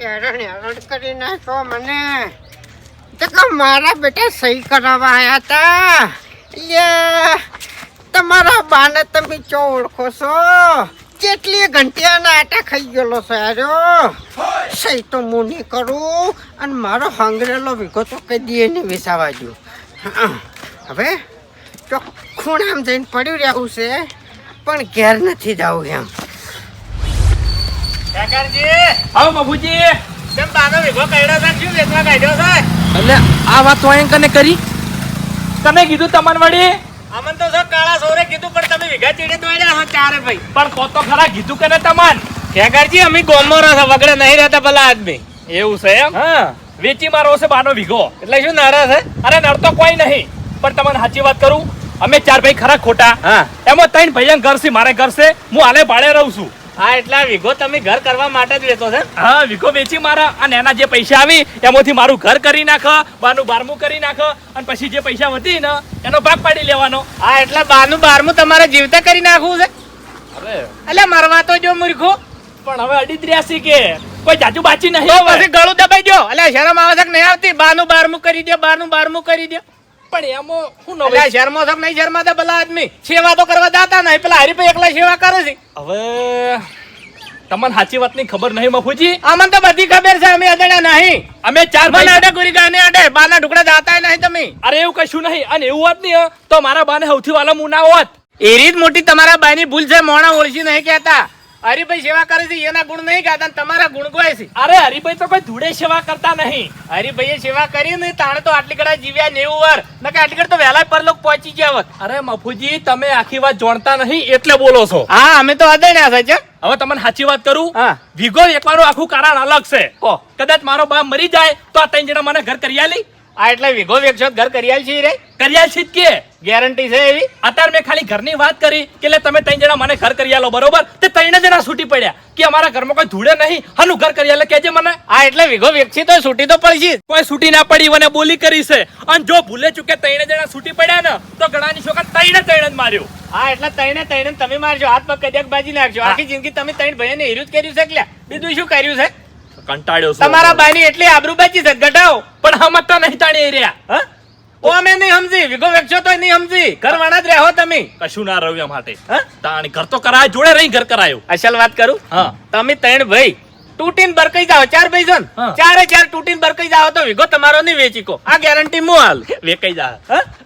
હેરાન હેરાન કરી નાખો મને. તો મારા બેટા સહી કરાવવા આવ્યા હતા લે, તમારા બાને તમે ચો ઓળખો છો? કેટલી ઘંટિયાના આટા ખાઈ ગયેલો છે યારો સહી તો હું નહીં કરું અને મારો હંગરેલો વિગો તો કહી દીએ નહીં વિસાવા જો હવે ચોખ્ખું આમ જઈને પડ્યું રહેવું છે, પણ ઘેર નથી જવું એમ. કાકાજી આવો બાપુજી. કેમ બાનો વિગો કાઢ્યો છે? શું વેચવા કાઢ્યો છે? એટલે આ વાત તો અહીં કને કરી. તમે કીધું તમાર વળી? અમન તો સર કાળા સોરે કીધું પણ તમે વિઘા ચીડે દોડ્યા છો ચારે ભાઈ. પણ કો તો ખરા કીધું કે ને તમન? કાકાજી અમે ગોમમાં રહો વગડે નહીં રહેતા ભલા આદમી. એવું છે એમ? હા. વેચી મારો છે બાનો વીઘો. એટલે શું નારા છે? અરે નડતો કોઈ નહીં. પણ તમને સાચી વાત કરું અમે ચાર ભાઈ ખરા ખોટા. હા. એમાં ત્રણ ભાઈ ઘર છે મારે ઘર છે હું આલે ભાડે રહું છું. હા એટલા વિઘો તમે ઘર કરવા માટે જ વેચો છે? હા વીઘો વેચી મારા અને એના જે પૈસા આવી એમાંથી મારું ઘર કરી નાખ બાનું બારમું કરી નાખો અને પછી જે પૈસા વધી ને એનો ભાગ પાડી લેવાનો. હા એટલે બાનું બારમું તમારે જીવતા કરી નાખવું છે? એટલે મરવા તો જો મૂર્ખો. પણ હવે અડી કે કોઈ જાજુ બાચી નહીં ગળું દબાઈ દો એટલે શરમ આવે છે કે નહીં આવતી? બાનું બારમું કરી દો બારનું બારમું કરી દો પણ એમાં શું નવાઈ શર્મો છે નહીં? નહીં શર્માતા ભલા આદમી. સેવા તો કરવા જાતા નહીં પેલા હરીભાઈ એકલા સેવા કરે છે. હવે તમને સાચી વાતની ખબર નહીં મફુજી? અમને તો બધી ખબર છે અમે અજાણ્યા નહીં. અમે ચાર મને ભાઈ અડે ગુરી ગાને અડે. બાના ટુકડા જાતા નહીં તમે. અરે એવું કશું નહીં. અને એવું હોત નહીં તો મારા બાને સૌથી વાલા મુના હોત. એ રીત મોટી તમારા બાની ભૂલ છે મોણા ઓળશી નહીં કહેતા. હરીભાઈ સેવા કરે છે એના ગુણ નહીં ગાતા તમારા ગુણ ગોય છે. અરે હરિભાઈ તો કોઈ ધૂળે સેવા કરતા નહીં. હરિભાઈએ સેવા કરી ને તાણે તો આટલી કડા જીવ્યા નેવું વાર. નકે આટલી કડા તો વહેલા પર લોકો પહોંચી ગયા હોત. અરે મફુજી તમે આખી વાત જાણતા નહીં એટલે બોલો છો. હા અમે તો અજાણ્યા છે હવે તમને સાચી વાત કરું? હા. વિગો એકવાનું આખું કારણ અલગ છે. કદાચ મારો બા મરી જાય તો આ ત્રણ જણા મને ઘર કરી આલી. આ એટલે વિઘો વેક્ષોત ઘર કરિયાલ છે રે? કરિયાલ છે કે? ગેરંટી છે એવી? અત્યારે મેં ખાલી ઘરની વાત કરી કે એટલે તમે ત્રણ જણા મને ઘર કરિયાલો બરોબર? તે ત્રણ જણા છૂટી પડ્યા. કે અમારા ઘરમાં કોઈ ધૂળે નહીં? હનું ઘર કરી આલે કેજે મને. આ એટલે વિઘો વેક્ષી તો છૂટી તો પડી છે કોઈ છૂટી ના પડી મને બોલી કરી છે. અને જો ભૂલે ચૂકે ત્રણ જણા છૂટી પડ્યા ને તો ગણાની છોકરા ત્રણે ત્રણ જ માર્યો. હા એટલે તઈને તઈને તમે મારજો. હાથ પગ કદ્યાક બાજી નાખજો. આખી જિંદગી તમે ત્રણ ભાઈને હીરું જ કર્યું છે એટલે બીજું શું કર્યું છે? કંટાળ્યો છું તમારા બાની એટલી આબરૂ બચી છે ગઢાઓ. પણ હમતા નહીં તાણી રહ્યા. હા? ઓ અમે નહીં સમજી. વિગો વેક્ષો તો નહીં સમજી. ઘરવાળા જ રહો તમે. કશું ના રહ્યું માટે હા? તાણી ઘર તો કરાય જોડે રહી ઘર કરાયો. અસલ વાત કરું? હા. તમે ત્રણ ભાઈ તૂટીને બરકઈ જાવ ચાર ભાઈ છો ચારે ચાર તૂટીને બરકઈ જાવ તો વિઘો તમારો નહીં વેચી કો આ ગેરંટી હું હાલ. વેકાઈ જા?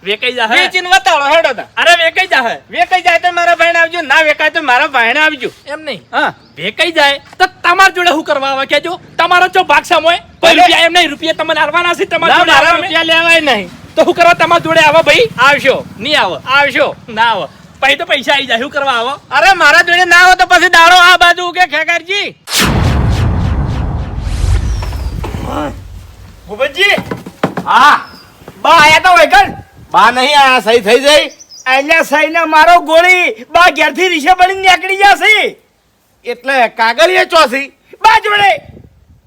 વેકાઈ જા વેચીને વતાડો હેડો તા. અરે વેકાઈ જા વેકાઈ જાય તો મારા ભાઈને આવજો ના વેકાય તો મારા ભાઈને આવજો. એમ નહીં. હા. વેકાઈ જાય તો તમાર જોડે શું કરવા આવે કેજો તમારો જો ભાગ હોય કોઈ રૂપિયા એમ નહીં રૂપિયા તમને હારવાના છે તમારા જોડે મારા રૂપિયા લેવાય નહીં. તો શું કરવા તમાર જોડે આવો ભાઈ? આવશો. નહીં આવો. આવશો. ના આવો. પછી તો પૈસા આવી જાય. શું કરવા આવો? અરે મારા જોડે ના આવો તો પછી દાડો આ બાજુ કે ખેકરજી ભૂપતજી હા. બા આયા તો વૈકણ બા નહીં આયા સહી થઈ જઈ. અહીંયા સહી ને મારો ગોળી બા ઘેરથી રીશે બની નીકળી જશે એટલે કાગળીએ ચોસી બા જોડે.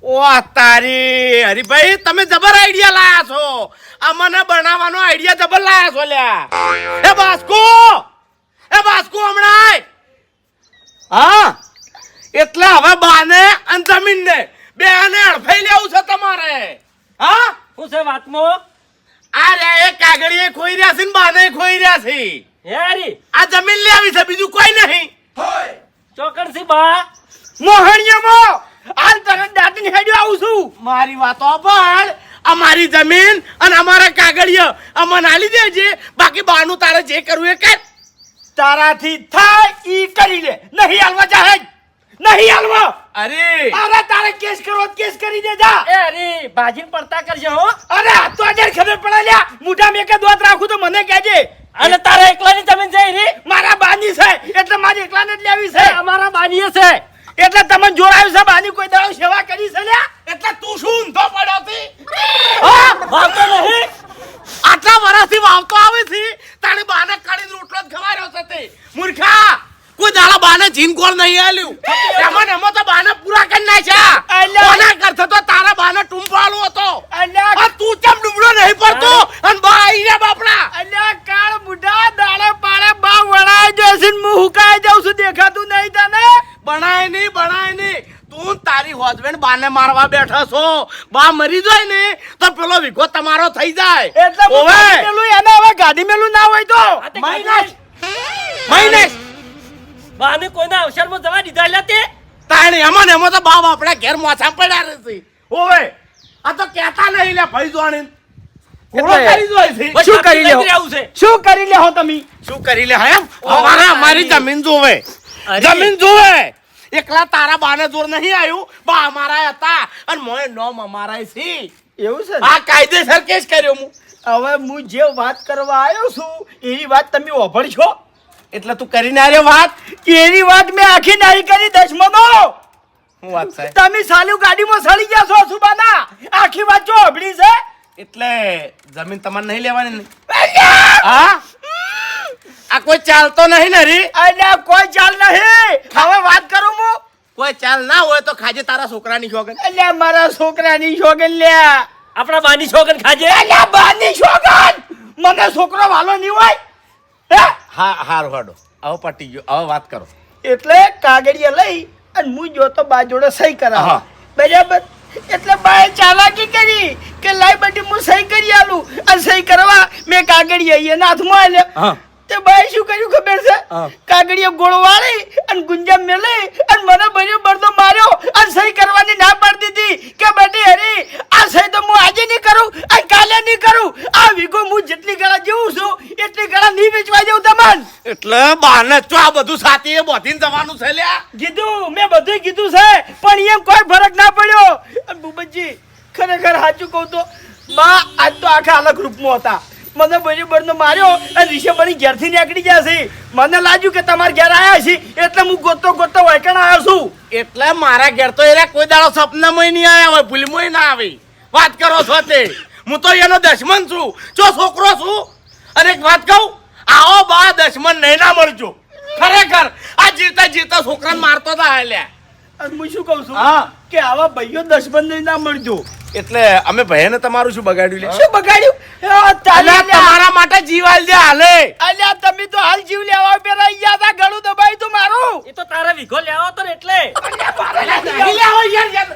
ઓ તારી હરીભાઈ તમે જબર આઈડિયા લાયા છો. આ મને બનાવવાનો આઈડિયા જબર લાયા છો લ્યા. એ બાસ્કો! એ બાસ્કો હમણાં હા? એટલે હવે બાને અને જમીનને બે ને અડફાઈ લેવું છે તમારે. હા? શું છે વાતમાં? આ રે એ કાગળીએ ખોઈ રહ્યા છે ને બાને ખોઈ રહ્યા છે. હેરી? આ જમીન લેવી છે બીજું કોઈ નહીં. ચોકડ સી બા. મોહણીયામાં હાલ તરત દાંતીને હેડ્યો આવું છું. મારી વાતો પણ અમારી જમીન અને અમારા કાગળિયા. અમને આલી દેજે. બાકી બાનું તારે જે કરવું એ કર. તારાથી થાય ઈ કરી લે. નહીં હાલવા જાહેર. નહીં હાલવા! અરે! અરે તારે કેસ કરો કેસ કરી દેજા એ અરે ભાજીન પડતા કરજો હો. અરે આ તો આજે ખબર પડે લ્યા. મોઢા મેકે દોત રાખું તો મને કહેજે. અને તારા એકલાની જમીન જઈ રી મારા બાની છે એટલે મારી એકલાને જ લેવી છે. અમારા બાનીએ છે. એટલે તમને જોડાયું છે બાની કોઈ દાડો સેવા કરી છે લ્યા? એટલે તું શું ઊંધો પડ્યો હતી? હા? વાવતો નહીં. આટલા વર્ષથી વાવતો આવે છે તારે બાને કાઢીને રોટલો જ ખવાર્યો છે તે. મૂર્ખા! દાડા બાને જીનકોર નહીં આલ્યું. એમાં એમાં તો બાને પૂરા કરી નાખ્યા. કોના કરતો તો તારા બાને ટુંપાળો હતો. તું ચમ ડુબળો નહીં પડતો? અને બા આઈને બાપડા. અલ્યા કાળ બુઢા દાડે પાડે બા વણાઈ જશે ને હું હુકાઈ જાઉં છું દેખાતું નહીં તને? બનાય નહીં બનાય નહીં. તું તારી હોજબેન્ડ બાને મારવા બેઠા છો. બા મરી જાય ને તો પેલો વિઘો તમારો થઈ જાય. એટલે હવે પેલું એને હવે ગાડી મેલું ના હોય તો? માઇનસ. માઇનસ. બાને કોઈના અવસરમાં જવા દીધા એટલે તે? તાણી એમાં ને એમાં તો બાપ આપણા ઘેર મોછા પડ્યા રહેશે ઓવે આ તો કહેતા નહીં લે ભાઈ જોણી કોળો કરી જોઈ શું કરી આટલું લેવો? જ રહેવું છે. શું કરી લેહો તમે? શું કરી લે હા એમ? અમારી જમીન જોવે. જમીન જોવે. એકલા તારા બાને જોર નહીં આવ્યું બા અમારા હતા અને મોય નોમ અમારા છે. એવું છે? આ કાયદેસર કેસ કર્યો હું. હવે હું જે વાત કરવા આવ્યો છું એવી વાત તમે ઓભળશો? એટલે તું કરી ના રે વાત એની વાત મેં આખી નારી કરી દશમનો હું વાત સાહેબ તમે સાલું ગાડીમાં સળી ગયા છો સુબાના. આખી વાત જો અભળી છે. એટલે જમીન તમારે નહીં લેવાની નહીં હા? આ કોઈ ચાલતો નહીં ને રી અલ્યા કોઈ ચાલ નહીં. હવે વાત કરું હું. કોઈ ચાલ ના હોય તો ખાજે તારા છોકરાની શોગન એટલે મારા છોકરાની શોગન લ્યા આપણા બાની શોગન ખાજે? એટલે બાની શોગન મને છોકરો વાલો નહીં હોય. હે? હા હારું હાડો હવે પટી ગયો. હવે વાત કરો. એટલે કાગળિયા લઈ અને હું જોતો બા જોડે સહી કરાવ. બરાબર? એટલે બાએ ચાલાકી કરી કે લાઈ બધી હું સહી કરી આલું. અને સહી કરવા મેં કાગળિયા એના હાથમાં આલ્યો. હા. તે ભાઈ શું કર્યું ખબર છે? હા. ગોળો વાળી અને ગુંજા મેલે અને મને બન્યો બળદો માર્યો અને સહી કરવાની ના પાડી દીધી કે બેટી હરી આ સહી તો હું આજે નહીં કરું અને કાલે નહીં કરું. આ વીઘો હું જેટલી ગળા જેવું છું એટલી ગળા નહીં વેચવા જવું તમને. એટલે બાને તો આ બધું સાથી એ બોધીને જવાનું છે લ્યા? કીધું મેં બધું કીધું છે પણ એમ કોઈ ફરક ના પડ્યો. અને ભૂપતજી ખરેખર સાચું કહું તો બા આજ તો આખા અલગ રૂપમાં હતા. મને બરાબર નો માર્યો અને રિષભની ઘેરથી નીકળી ગયા છે. મને લાગ્યું કે તમારા ઘેર આવ્યા છે, એટલે હું ગોતો ગોતો વૈકણ આવ્યો છું. એટલે મારા ઘેર તો એરા કોઈ દાડો સપનામાં નહીં આવ્યા હોય ભૂલમાં ના આવી. વાત કરો છો તે. હું તો એનો દશમન છું. જો છોકરો છું, અને એક વાત કહું, આવો બા દશમન નહીં ના મળજો. ખરેખર, આ જીવતા જીવતા છોકરાને મારતો હતા હાલ્યા. અને હું શું કહું છું હા. કે આવા ભાઈઓ દશમન નહીં ના મળજો. એટલે અમે ભાઈને તમારું શું બગાડ્યું લે? શું બગાડ્યું? તમારા માટે જીવાલ દે હાલે. અલ્યા તમે તો હાલ જીવ લેવા પેલા ગયા હતા ગળું દબાઈ તું મારું. એ તો તારા વીઘો લેવો તો એટલે. નહીં લેવો યાર, યાર.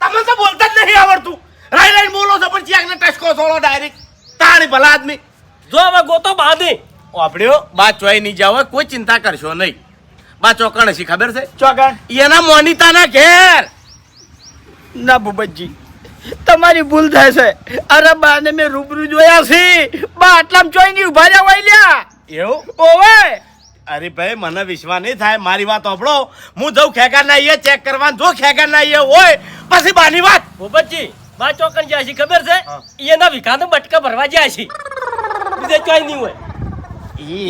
તમને તો બોલતા જ નહીં આવડતું. રાઈ રાઈ બોલો છો પણ ચિયાકને ટચકો છોડો ડાયરેક્ટ તાણી ભલા આદમી. જો હવે ગોતો બાંધી. આપડ્યો બા ચોય નહીં જાવ કોઈ ચિંતા કરશો નહીં. બા ચોકણ હશે ખબર છે? ચોકણ? એના મોનિતાના ઘેર. ના ભૂપતજી તમારી ભૂલ થાય છે. અરે બાને મેં રૂબરૂ જોયા છે. બા આટલામાં ચોઈ નહીં ઊભા રહ્યા હોય લ્યા. એવું? ઓવે. અરે ભાઈ મને વિશ્વાસ નહીં થાય. મારી વાત સાંભળો. હું જઉં ખેગા ના ચેક કરવા જો ખેગા ના હોય પછી બાની વાત. ભૂપતજી બા ચોકણ જ્યાં છે ખબર છે? એના વિકાનો બટકા ભરવા જાય છે. બીજે ચોય નહીં હોય.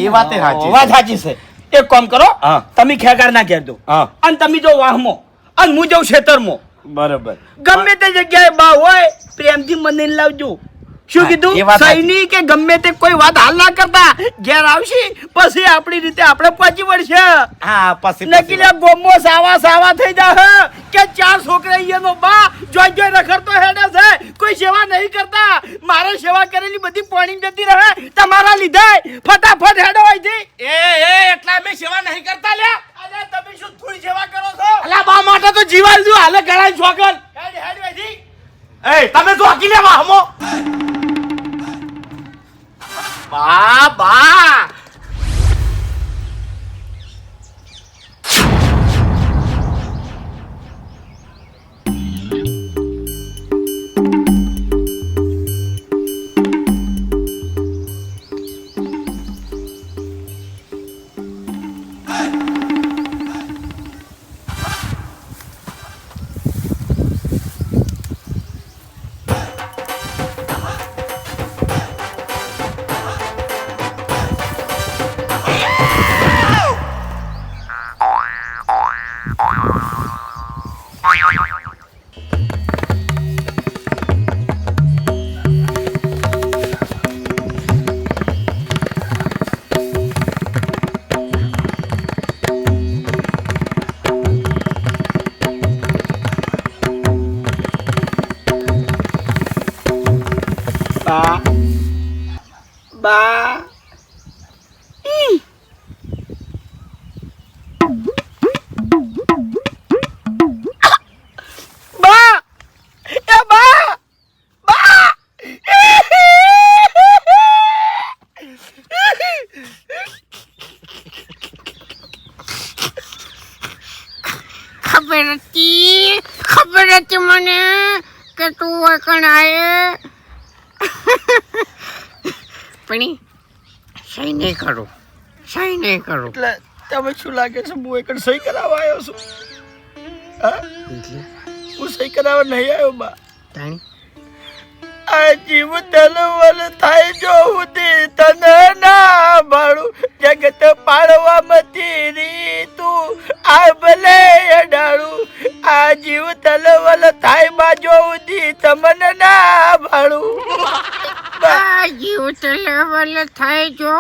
એ વાત વાત સાચી છે. એક કામ કરો. તમે ખેગાર ના ઘેર દો. અને તમે જો વાહમો અને હું જઉં ખેતરમાં. બરોબર. ગમે તે જગ્યાએ બા હોય પ્રેમથી મને લાવજો. શું કીધું? સૈની કે ગમે તે કોઈ વાત હાલ ના કરતા ઘેર આવશે પછી આપણી રીતે આપણે પહોંચી વળશે. હા પછી નકી લે ગોમો સાવા સાવા થઈ જા કે ચાર છોકરા અહીંયાનો બા જોઈ જોઈ રખડતો હેડે છે. કોઈ સેવા નહીં કરતા. મારે સેવા કરેલી બધી પાણી જતી રહે. તમારા લીધે ફટાફટ હેડો અહીંથી એ એ એટલા અમે સેવા નહીં કરતા લ્યા અરે તમે શું થોડી સેવા કરો છો અલા બા માટે તો જીવાલ હેડ અહીંથી એ તમે જો અકી લેવા હમો. બા બા. મને કે તું વળકણ પણ સહી નહીં કરું. સહી નહીં કરું. એટલે તમે શું લાગે છે હું એકડ સહી કરાવવા આવ્યો છું? હા? હું સહી કરાવવા નહીં આવ્યો બા. તાણી? આ જીવ તલવલ થાય જો ઉદી તને ના ભાડું. જગત પાડવા તલવલ થાય જો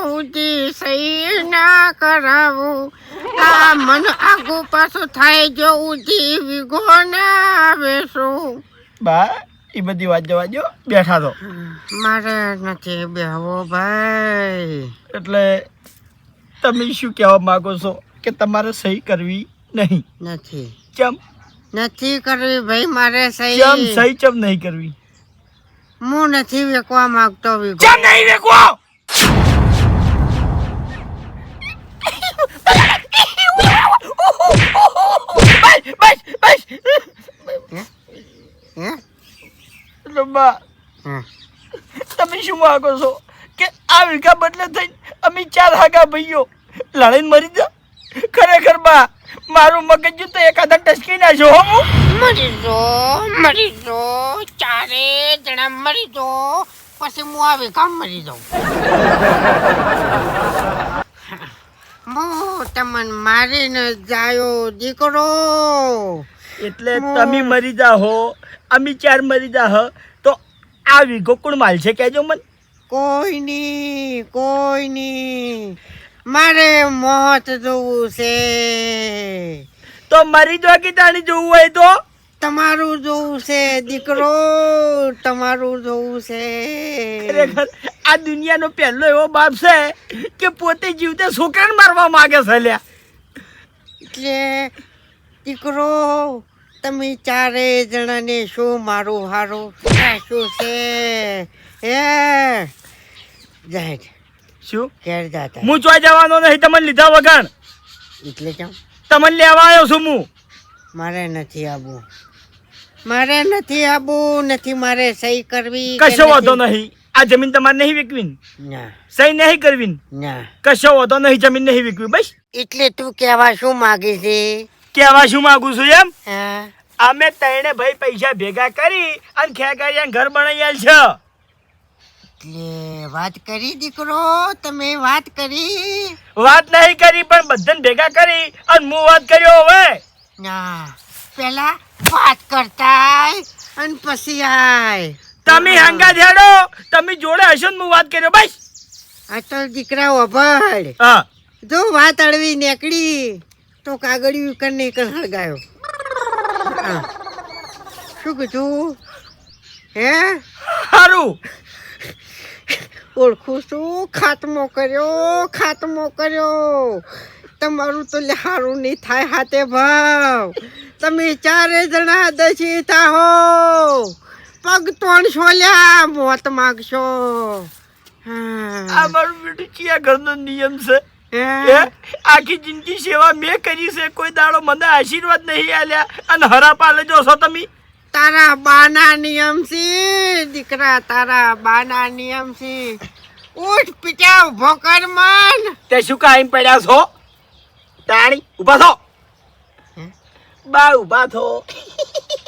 સહી ના કરાવું. આ મન આગુ પાછું થાય જો સુધી વિગો ના બેસું બા એ બધી વાત જવા દો બેઠા તો મારે નથી બેહવો ભાઈ. એટલે તમે શું કહેવા માંગો છો કે તમારે સહી કરવી નહીં? નથી. ચમ. નથી કરવી ભાઈ મારે સહી. ચમ સહી ચમ નહીં કરવી? હું નથી વેકવા માંગતો વિગો ચમ નહીં વેકવો! બસ બસ. એટલે તમે શું માગો છો? કે આ વીઘા બદલે થઈને અમે ચાર હાગા ભાઈઓ લડાઈને મરી જા? ખરેખર બા મારું મગજ તો એકાદા ટસકી નાખ્યો હો હું. મરી જો મરી જો ચારે જણા મરી જો પછી હું આવી કામ મરી જાઉં. તમને મારીને જાયો દીકરો. એટલે તમે મરી જા હો. અમે ચાર મરી જા હો. તો આ વીઘો કોણ માલ છે કહેજો મને. કોઈ ની કોઈ ની મારે મોત જોવું છે. તો મરી જો કે તાણી જોવું હોય તો? તમારું જોવું છે દીકરો તમારું જોવું છે. ખરેખર આ દુનિયાનો પહેલો એવો બાપ છે કે પોતે જીવતે છોકરાને મારવા માંગે છે લ્યા. એટલે દીકરો તમે ચારે જણાને શું મારું હારું શું છે? હે? જાય શું? ઘેર જાતા. હું ચોઈ જવાનો નહીં તમને લીધા વગર. એટલે કેમ? તમને લેવા આવ્યો છું હું. મારે નથી આવું મારે નથી આવું નથી મારે સહી કરવી કશો વાંધો નહીં. આ જમીન તમારે નહીં વિકવી ના. સહી નહીં કરવી ના. કશો વાંધો નહીં જમીન નહીં વિકવી બસ. એટલે તું કહેવા શું માગે છે? કહેવા શું માંગુ છું એમ? હા. અમે ત્રણે ભાઈ પૈસા ભેગા કરી અને ખેગારિયા ઘર બનાવી આલ છે. એટલે વાત કરી દીકરો તમે વાત કરી. વાત નહીં કરી પણ બધાને ભેગા કરી અને હું વાત કર્યો હવે. ના. પેલા વાત કરતા અને પછી આય. તમે હંગા ધેડો તમે જોડે હશો ને હું વાત કર્યો બસ. આ તો દીકરા ઓભળ હા. જો વાત અડવી નીકળી તો કાગળિયું કરીને કણ હળગાયો. શું કીધું? હે? સારું ઓળખું છું ખાતમો કર્યો ખાતમો કર્યો. તમારું તો સારું નહીં થાય હાથે ભાવ. તમે ચારે જણા દસી થાહો પગ તોણ છોલ્યા મોત માગશો. આ. મારું બેટું ચિયા ઘરનો નિયમ છે? આખી જિંદગી સેવા મેં કરી છે. કોઈ દાડો મને આશીર્વાદ નહીં આલ્યા. અને હરા પાલે જો છો તમે. તારા બાના નિયમ છે દીકરા તારા બાના નિયમ છે. ઉઠ પીટા ભોકર મન તે શું કાયમ પડ્યા છો? તાણી ઊભા થો બા ઊભા થો.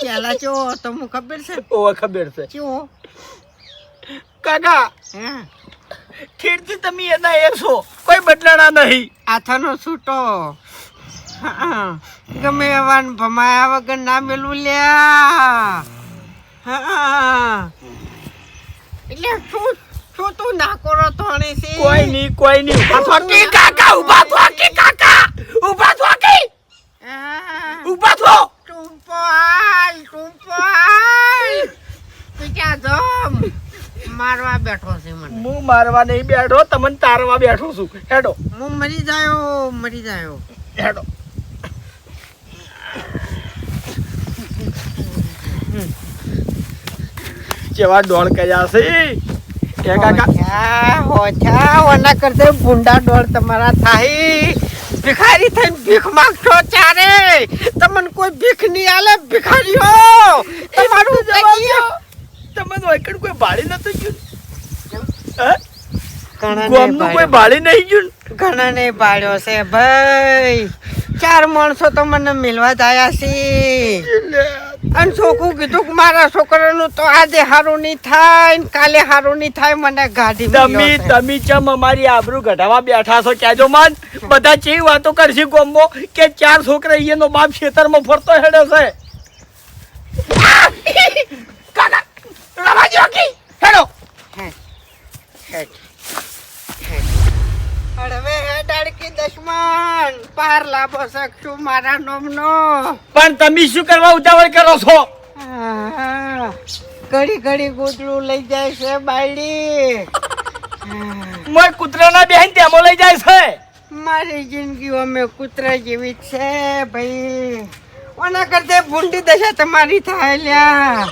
પેલા ચો તો હું ખબર છે? ઓ ખબર છે. ચો? કાકા ખીરથી તમે એના એ છો. કોઈ બદલાણા નહીં. આથાનો છૂટો. ગમે એવાન ભમાયા વગર ના મેલું લ્યા. હા. એટલે શું શું તું ના કરો તો કોઈ નહીં કોઈ નહીં. થો. કે કાકા ઊભા થો. કે કાકા. ઊભા થો કે. ઊભા થો! ટુંપાલ ટુંપાલ પીછા જમ? મારવા બેઠો છે મને. હું મારવા નહીં બેઠો તમને તારવા બેઠો છું. હેડો. હું મરી જાયો મરી જાયો. હેડો. જેવા ડોળ કર્યા છે? એ કાકા. હોછા ઓના કરતે ભૂંડા ડોળ તમારા થાય. ભિખારી થઈને ભીખ માંગશો ચારે તમને કોઈ ભીખ નહીં આલે ભિખારીઓ. તમારું જવાબ તમને વૈકણ કોઈ બાળી નતો ગયું? ગોમનું કોઈ. ભાળી નહીં ગયું? ઘણાને ભાળ્યો છે ભાઈ. ચાર માણસો તો મને મિલવા જ આયા છે. અને છોકરું કીધું કે મારા છોકરાનું તો આજે હારું નહીં થાય ને કાલે હારું નહીં થાય મને ગાડી તમે તમે ચમ અમારી આબરૂ ઘટાવા બેઠા છો કેજો માન બધા ચેવી વાતો કરશે ગોમો કે ચાર છોકરા એનો બાપ ખેતરમાં ફરતો હેડે છે હેડો હેડ. હેડ. હળવે અડકી દશમન પાર લાભો શકશું મારા નોમનો. પણ તમે શું કરવા ઉતાવળ કરો છો? ઘડી ઘડી કૂતરું લઈ જાય છે બાયડી. મોય કૂતરાના બેન ત્યાં લઈ જાય છે? મારી જિંદગી અમે કૂતરા જેવી છે ભાઈ. ઓના કરતે ભૂંડી દશા તમારી થાય લ્યા.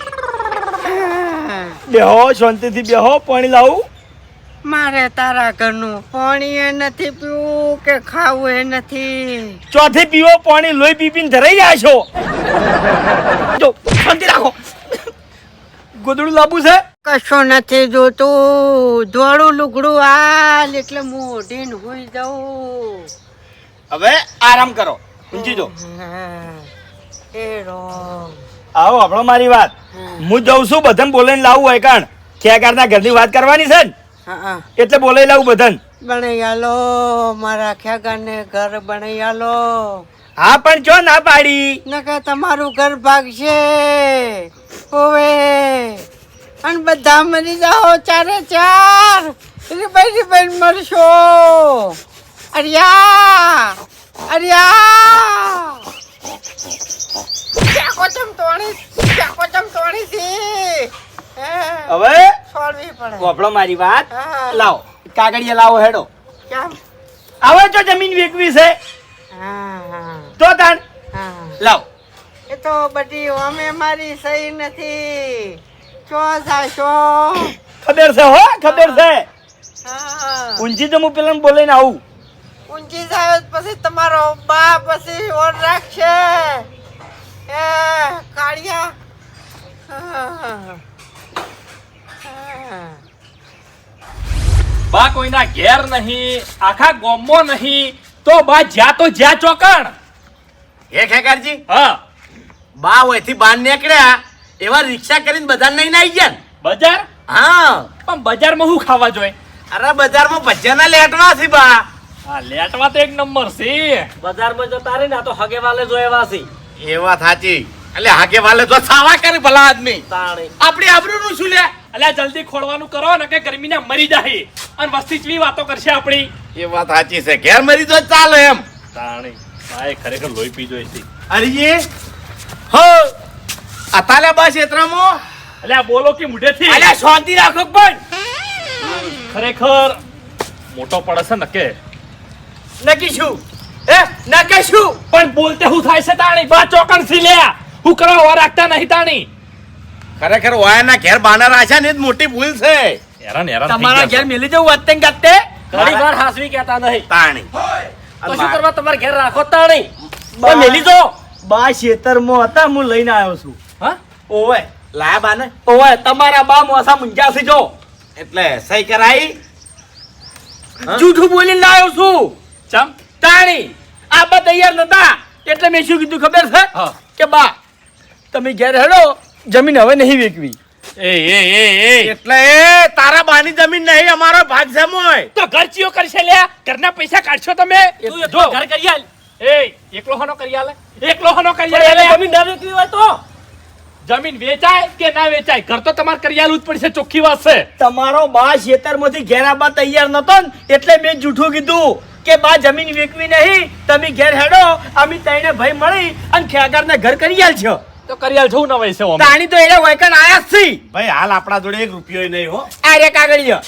બેહો શાંતિથી બેહો પાણી લાવું. મારે તારા ઘરનું પાણી નથી પીવું. કે ખાવું એ નથી. ચોથે પીવો પાણી લોહી પી પીને ધરાઈ જાય છો. જો શાંતિ રાખો. ગોદડું લાંબુ છે? કશું નથી જોતું. ધોળું લુગડું હાલ એટલે મોઢીને હોઈ જાઉં. હવે આરામ કરો. ઊંચી જો એ રોમ. આવો આપણો મારી વાત. હું જઉં છું બધાને બોલાઈને લાવું હોય કાણ ખેગારના ઘરની વાત કરવાની છે ને. એટલે બોલાઈ લાવું બધાને. આલો મારા ખ્યાગાને ઘર આલો હા પણ જો ના પાડી. નકે તમારું ઘર ભાગશે. ઓવે અને બધા મરી જાઓ ચારે ચાર. રીબાઈ રીબાઈ મરશો. અરિયા અરિયા. ચાકો ચમ તોડી ચાકો ચમ છે? હે, હવે છોડવી પડે. આપણો મારી વાત. લાવો. કાગળિયા લાવો હેડો. આવે તો જમીન વેચવી છે. તો તાણ. હા. લાવ. એ તો બધી અમે મારી સહી નથી. ચો જાશો ખબર છે હો ખબર છે. હા ઊંચી તો હું પેલા બોલાઈને આવું. ઊંચી જાય પછી તમારો બા પછી ઓર રાખશે. એ કાળિયા. હા. બા કોઈના ઘેર નહીં આખા ગોમો નહીં તો બા જ્યાં તો જ્યાં ચોકણ. હે ખેકારજી? હા. બા હોયથી બહાર નીકળ્યા એવા રિક્ષા કરીને બધા નહીં આવી ગયા ને? બજાર? હા. પણ બજારમાં શું ખાવા જોઈએ? અરે બજારમાં ભજીયાના લેટવા છે બા. હા લેટવા તો એક નંબર છે. બજારમાં જતા રહી ને તો હગે વાલે જો એવા છે. એવા થાચી સાચી. એટલે હાગે વાલે તો સાવા કરે ભલા આદમી. તાણે. આપણી આબરૂનું શું લે? અલ્યા જલ્દી ખોળવાનું કરો ને કે ગરમીના મરી જાય. અને વસ્તી ચલી વાતો કરશે આપણી. એ વાત સાચી છે. ઘેર મરી તો ચાલે એમ. તાણી ભાઈ ખરેખર લોહી પી જોઈ છે. અરે હો અતાલે બસ એત્રામાં અલ્યા બોલો કે મુઢેથી. અલ્યા શાંતિ રાખો પણ ખરેખર મોટો પડે છે નકે. નક્કી શું એ નક્કી શું પણ બોલતે હું થાય છે તાણી? બા ચોકણ સી લે. હું કરવા વાર રાખતા નહીં તાણી. ખરેખર વાયાના ઘેર બાના રાખ્યા ને એ જ મોટી ભૂલ છે. હેરાન હેરાન થઈ તમારા ગયા ઘેર. મેલી જવું વાતે ને ગાતે? ઘણી વાર હાસવી કહેતા નહીં. તાણી. તો શું કરવા તમારા ઘેર રાખો તાણી? બા. મેલી જો બા ખેતરમાં હતા હું લઈને આવ્યો છું. હા? ઓવે લાયા બાને? ઓવે તમારા બા મોસા મુંજા છે જો. એટલે સહી કરાઈ? જૂઠું બોલીને લાવ્યો છું. ચમ? તાણી આ બા તૈયાર નતા. એટલે મેં શું કીધું ખબર છે? કે બા તમે ઘેર હેડો જમીન હવે નહીં વેચવી. એ એ એ એ. એટલે એ તારા બાની જમીન નહીં અમારો ભાગ છે મોય તો ઘર ચિયો કરશે લ્યા. ઘરના પૈસા કાઢશો તમે. તું જો. ઘર કરી આલ. એ એકલો હનો કરી આલે. એકલો હનો કરી આલે. જમીન ના વેચવી હોય તો? જમીન વેચાય કે ના વેચાય? ઘર તો તમારે કરિયાલું આલવું જ પડશે ચોખ્ખી વાત છે. તમારો બા ખેતરમાંથી ઘેર આવવા તૈયાર નતો ને એટલે મેં જૂઠું કીધું કે બા જમીન વેચવી નહીં તમે ઘેર હેડો અમે તઈને ભાઈ મળી અને ખેગારને ઘર કરી આલ છો. તો કરી છું ન વૈસે ઓમ તાણી તો એને વૈકણ આયા જ છે. ભાઈ હાલ આપણા જોડે એક રૂપિયો નહીં હો. આ રે કાગળિયો.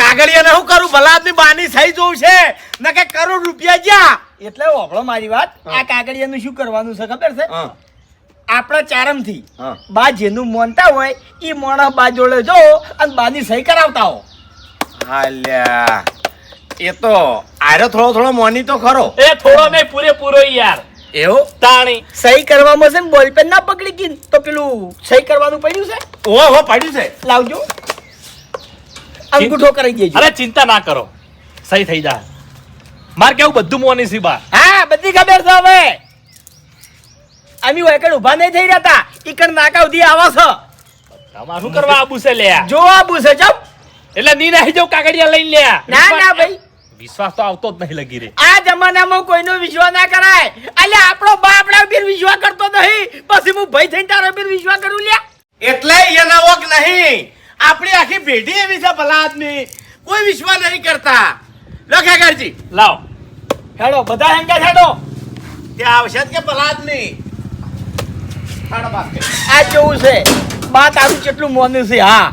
કાગળિયાને શું કરું? ભલા આદમી બાની થઈ જોઉં છે. ને કે કરોડ રૂપિયા જ્યાં. એટલે હોભળો મારી વાત. આ કાગળિયાનું શું કરવાનું છે ખબર છે? આપણા ચારમથી હા. બા જેનું મોનતા હોય એ મોણા બા જોડે જો અને બાની સહી કરાવતા હો. હાલ્યા. એ તો આરે થોડો થોડો મોની તો ખરો. એ થોડો નહીં પૂરેપૂરો યાર. એવું? તાણી. સહી કરવામાં છે ને બોલપેન ના પકડી ગઈ તો પેલું સહી કરવાનું પડ્યું છે? ઓહો હો પડ્યું છે. લાવજો. અંગૂઠો કરી દેજો. અરે ચિંતા ના કરો. સહી થઈ જાય માર કેવું બધું મોની સી બા? હા બધી ખબર છે હવે. અમે વૈકણ ઊભા નહીં થઈ રહ્યા તા ઈકણ નાકા સુધી આવા છો. તમારું કરવા આબુ છે લ્યા? જો આબુ છે ચમ. એટલે ની નાહી જાવ કાગડિયા લઈને લે ના ના ભાઈ. વિશ્વાસ તો આવતો જ નહીં લગી રે આ જમાનામાં કોઈનો વિશ્વાસ ના કરાય. અલ્યા આપણો બાપ આપણા બિર વિશ્વાસ કરતો નહીં. પછી હું ભય થઈને તારો બિર વિશ્વાસ કરું લ્યા. એટલે એના વોક નહીં. આપણી આખી પેઢી એવી છે ભલા આદમી. કોઈ વિશ્વાસ નહીં કરતા. લો કરજી લાવ. હેડો બધા હેંગા હેડો. ત્યાં આવશે જ કે ભલા આદમી. આ કેવું છે? બા તારું કેટલું મોનું છે હા.